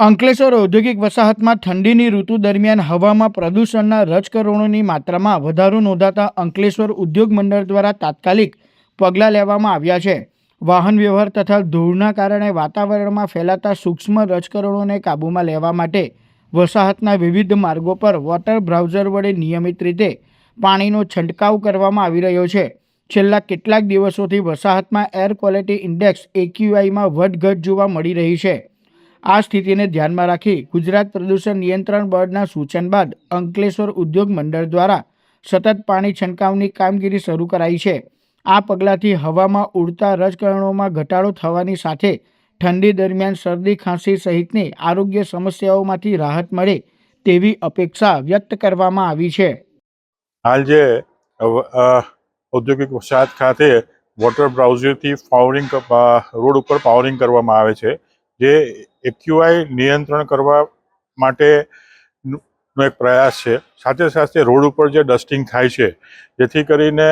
અંકલેશ્વર ઔદ્યોગિક વસાહતમાં ઠંડીની ઋતુ દરમિયાન હવામાં પ્રદૂષણના રજકરણોની માત્રામાં વધારો નોંધાતા અંકલેશ્વર ઉદ્યોગ મંડળ દ્વારા તાત્કાલિક પગલાં લેવામાં આવ્યા છે. વાહન વ્યવહાર તથા ધૂળના કારણે વાતાવરણમાં ફેલાતા સૂક્ષ્મ રજકરણોને કાબૂમાં લેવા માટે વસાહતના વિવિધ માર્ગો પર વોટર બ્રાઉઝર વડે નિયમિત રીતે પાણીનો છંટકાવ કરવામાં આવી રહ્યો છે. છેલ્લા કેટલાક દિવસોથી વસાહતમાં એર ક્વોલિટી ઇન્ડેક્સ એક્યુઆઈમાં વધઘટ જોવા મળી રહી છે. આ સ્થિતિને ધ્યાનમાં રાખી ગુજરાત પ્રદૂષણ નિયંત્રણ બોર્ડના સૂચન બાદ અંકલેશ્વર ઉદ્યોગ મંડળ દ્વારા સતત પાણી છંટકાવની કામગીરી શરૂ કરાઈ છે. આ પગલાંથી હવામાં ઉડતા રજકણોમાં ઘટાડો થવાની સાથે ઠંડી દરમિયાન શરદી, ખાંસી સહિતની આરોગ્ય સમસ્યાઓમાંથી રાહત મળે તેવી અપેક્ષા વ્યક્ત કરવામાં આવી છે. હાલ જે ઔદ્યોગિક વસાહત ખાતે વોટર બ્રાઉઝરથી પાવરિંગ રોડ ઉપર પાવરિંગ કરવામાં આવે છે. જે એક્યુઆઈ નિયંત્રણ કરવા માટે નો એક પ્રયાસ છે. સાથે સાથે રોડ ઉપર જે ડસ્ટિંગ થાય છે, જેથી કરીને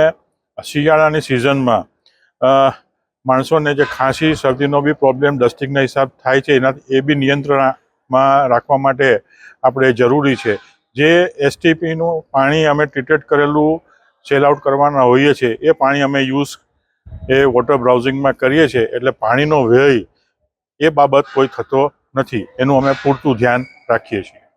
શિયાળાની સિઝનમાં માણસોને જે ખાંસી, શરદીનો બી પ્રોબ્લેમ, ડસ્ટિંગના હિસાબ થાય છે, એના, એ બી નિયંત્રણમાં રાખવા માટે આપણે જરૂરી છે. જે એસટીપીનું પાણી અમે ટ્રીટેડ કરેલું, સેલ આઉટ કરવાના હોઈએ છીએ, એ પાણી અમે યુઝ એ વોટર બ્રાઉઝિંગમાં કરીએ છીએ, એટલે પાણીનો વ્યય એ બાબત કોઈ થતો નથી. એનું અમે પૂરતું ધ્યાન રાખીએ છીએ.